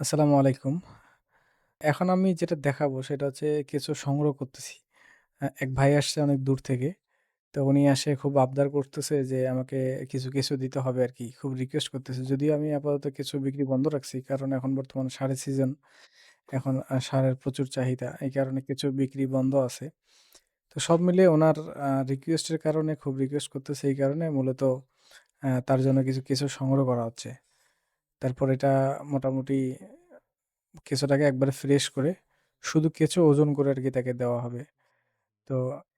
আসসালামু আলাইকুম। এখন আমি যেটা দেখাবো সেটা হচ্ছে কেঁচো সংগ্রহ করতেছি। এক ভাই আসছে অনেক দূর থেকে। তো উনি আসে খুব আবদার করতেছে যে আমাকে কিছু কেঁচো দিতে হবে আরকি। খুব রিকোয়েস্ট করতেছে। যদিও আমি আপাতত কেঁচো বিক্রি বন্ধ রাখছি। কারণ এখন বর্তমানে সারের সিজন। এখন সারের প্রচুর চাহিদা। এই কারণে কেঁচো বিক্রি বন্ধ আছে। তো সব মিলিয়ে উনার আ রিকোয়েস্টের কারণে খুব রিকোয়েস্ট করতেছে এই কারণে মূলত তার জন্য কিছু কেঁচো সংগ্রহ করা হচ্ছে। তারপর এটা মোটামুটি কেঁচোটাকে একবারে ফ্রেশ করে শুধু কেঁচো ওজন করে আর কি তাকে দেওয়া হবে। তো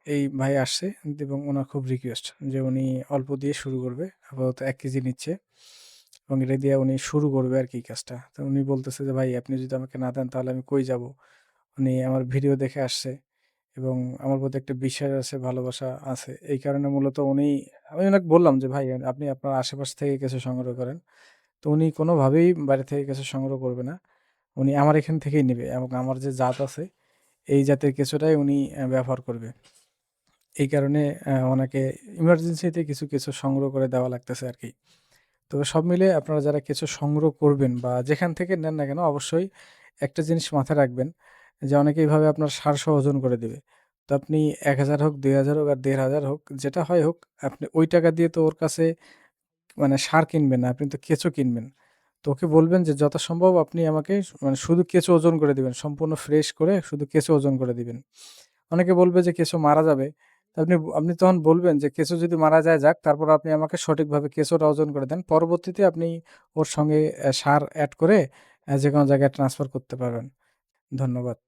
এই ভাই আসছে এবং ওনার খুব রিকোয়েস্ট যে উনি অল্প দিয়ে শুরু করবে। আপাতত এক কেজি নিচ্ছে এবং এটা দিয়ে উনি শুরু করবে আর কি কাজটা। তো উনি বলতেছে যে, "ভাই আপনি যদি আমাকে না দেন তাহলে আমি কই যাব?" উনি আমার ভিডিও দেখে আসছে এবং আমার প্রতি একটা বিশ্বাস আছে, ভালোবাসা আছে। এই কারণে মূলত উনি আমি উনাকে বললাম যে, "ভাই আপনি আপনার আশেপাশ থেকে কেঁচো সংগ্রহ করেন।" তো উনি কোনোভাবেই বাইরে থেকে কেঁচো সংগ্রহ করবে না। উনি আমার এখান থেকেই নেবে এবং আমার যে জাত আছে, এই জাতের কেঁচোটাই উনি ব্যবহার করবে। এই কারণে ওনাকে ইমার্জেন্সিতে কিছু কিছু সংগ্রহ করে দেওয়া লাগতেছে আর কি তো সব মিলে আপনারা যারা কিছু সংগ্রহ করবেন বা যেখান থেকে নেন না কেন অবশ্যই একটা জিনিস মাথায় রাখবেন যে অনেকে এভাবে আপনার সারসহ ওজন করে দেবে তো আপনি ১,০০০ হোক, ২,০০০ হোক আর ১,৫০০ হোক যেটা হয় হোক, আপনি ওই টাকা দিয়ে তো ওর কাছে মানে সার কিনবেন না, আপনি তো কেঁচো কিনবেন। তো ওকে বলবেন যে যথাসম্ভব আপনি আমাকে মানে শুধু কেঁচো ওজন করে দিবেন। সম্পূর্ণ ফ্রেশ করে শুধু কেঁচো ওজন করে দিবেন। অনেকে বলবে যে কেঁচো মারা যাবে। আপনি আপনি তখন বলবেন যে কেঁচো যদি মারা যায় যাক, তারপর আপনি আমাকে সঠিকভাবে কেঁচোটা ওজন করে দেন। পরবর্তীতে আপনি ওর সঙ্গে সার অ্যাড করে যে কোনো জায়গায় ট্রান্সফার করতে পারবেন। ধন্যবাদ।